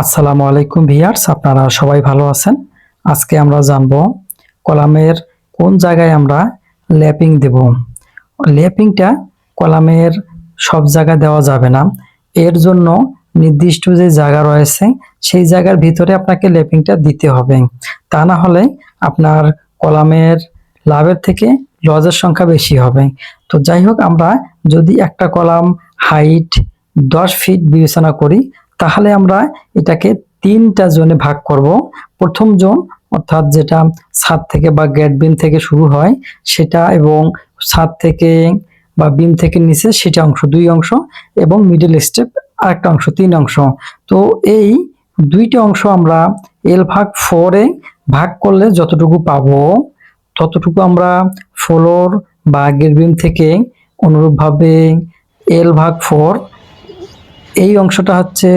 আসসালামু আলাইকুম ভিয়ার্স, আপনারা সবাই ভালো আছেন? আজকে আমরা জানব কলামের কোন জায়গায় আমরা ল্যাপিং দেব। ল্যাপিংটা কলামের সব জায়গায় দেওয়া যাবে না। এর জন্য নির্দিষ্ট যে জায়গা রয়েছে, সেই জায়গার ভিতরে আপনাকে ল্যাপিংটা দিতে হবে। তা না হলে আপনার কলামের লাভের থেকে লজের সংখ্যা বেশি হবে। তো যাই হোক, আমরা যদি একটা কলাম হাইট দশ ফিট বিবেচনা করি তাহলে আমরা এটাকে তিনটা জোনে ভাগ করব। প্রথম জোন, অর্থাৎ যেটা ছাদ থেকে বা গেট বিম থেকে শুরু হয়, সেটা এবং ছাদ থেকে বা বিম থেকে নিচে সেটা অংশ, দুই অংশ এবং মিডল স্টেপ আরেকটা অংশ, তিন অংশ। তো এই দুইটা অংশ আমরা এল ভাগ ফোরে ভাগ করলে যতটুকু পাবো, ততটুকু আমরা ফ্লোর বা গেট বিম থেকে অনুরূপভাবে এল ভাগ ফোর এই অংশটা হচ্ছে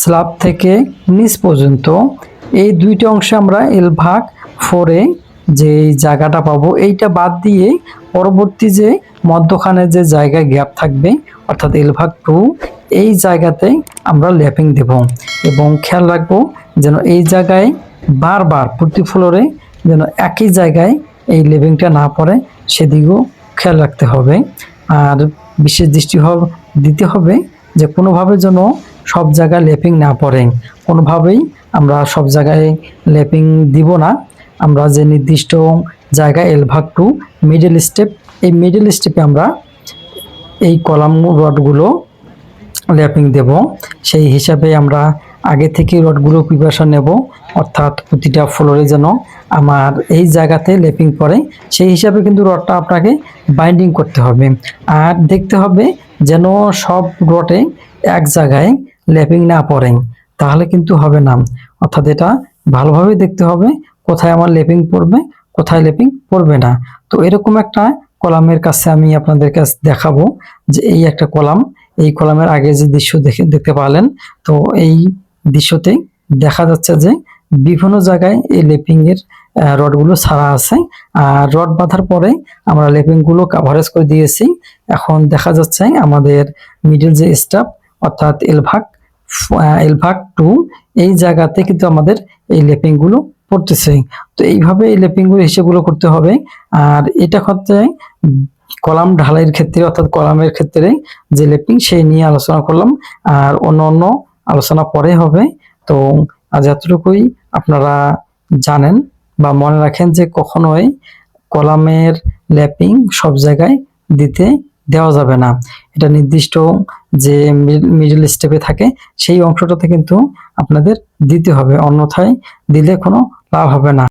স্ল্যাব থেকে নিচ পর্যন্ত। এই দুইটা অংশে আমরা এল ভাগ ফোরে যে জায়গাটা পাবো, এইটা বাদ দিয়ে পরবর্তী যে মধ্যখানে যে জায়গায় গ্যাপ থাকবে, অর্থাৎ এল ভাগ টু এই জায়গাতে আমরা ল্যাপিং দেব এবং খেয়াল রাখব যেন এই জায়গায় বারবার প্রতি ফ্লোরে যেন একই জায়গায় এই লেভিংটা না পড়ে, সেদিকেও খেয়াল রাখতে হবে। আর বিশেষ দৃষ্টি দিতে হবে যে কোনোভাবে যেন সব জায়গায় লেপিং না পড়ে কোনোভাবেই আমরা সব জায়গায় লেপিং দিব না। আমরা যে নির্দিষ্ট জায়গায় এল ভাগ টু মিডল স্টেপ এই মিডল স্টেপে আমরা এই কলাম রডগুলো ল্যাপিং দেব। সেই হিসাবে আমরা আগে থেকে রডগুলো প্রিপারেশন নেব। অর্থাৎ প্রতিটা ফ্লোরে যেন আমার এই জায়গাতে ল্যাপিং পড়ে। সেই হিসাবে কিন্তু রডটা আপনাকে বাইন্ডিং করতে হবে। আর দেখতে হবে যেন সব রডে এক জায়গায় ল্যাপিং না পড়ে তাহলে কিন্তু হবে না। অর্থাৎ এটা ভালোভাবে দেখতে হবে, কোথায় আমার লেপিং পড়বে, কোথায় লেপিং পড়বে না। তো এরকম একটা কলামের কাছে আমি আপনাদের কাছে দেখাবো যে এই একটা কলাম, এই কলামের আগে যে দৃশ্য দেখে, দেখতে পারলেন, তো এই দৃশ্যতে দেখা যাচ্ছে যে বিভিন্ন জায়গায় এই লেপিং এর আহ, রডগুলো ছাড়া আছে। আর রড বাঁধার পরে আমরা লেপিংগুলো কাভারেজ করে দিয়েছি। এখন দেখা যাচ্ছে আমাদের মিডল যে স্টাফ অর্থাৎ এলভাগ এলভাগ টু এই জায়গাতে কিন্তু আমাদের এই লেপিংগুলো পড়তেছে। তো এইভাবে এই লেপিংগুলো হিসেবগুলো করতে হবে। আর এটা হচ্ছে কলাম ঢালাইয়ের ক্ষেত্রে অর্থাৎ কলামের ক্ষেত্রে যে লেপিং সেই নিয়ে আলোচনা করলাম। আর অন্য অন্য আলোচনা পরে হবে। তো আজ এতটুকুই। আপনারা জানেন বা মনে রাখেন যে কখনোই কলামের ল্যাপিং সব জায়গায় দিতে দেওয়া যাবে না। এটা নির্দিষ্ট যে মিডল স্টেপে থাকে, সেই অংশটাতে কিন্তু আপনাদের দিতে হবে। অন্যথায় দিলে কোনো লাভ হবে না।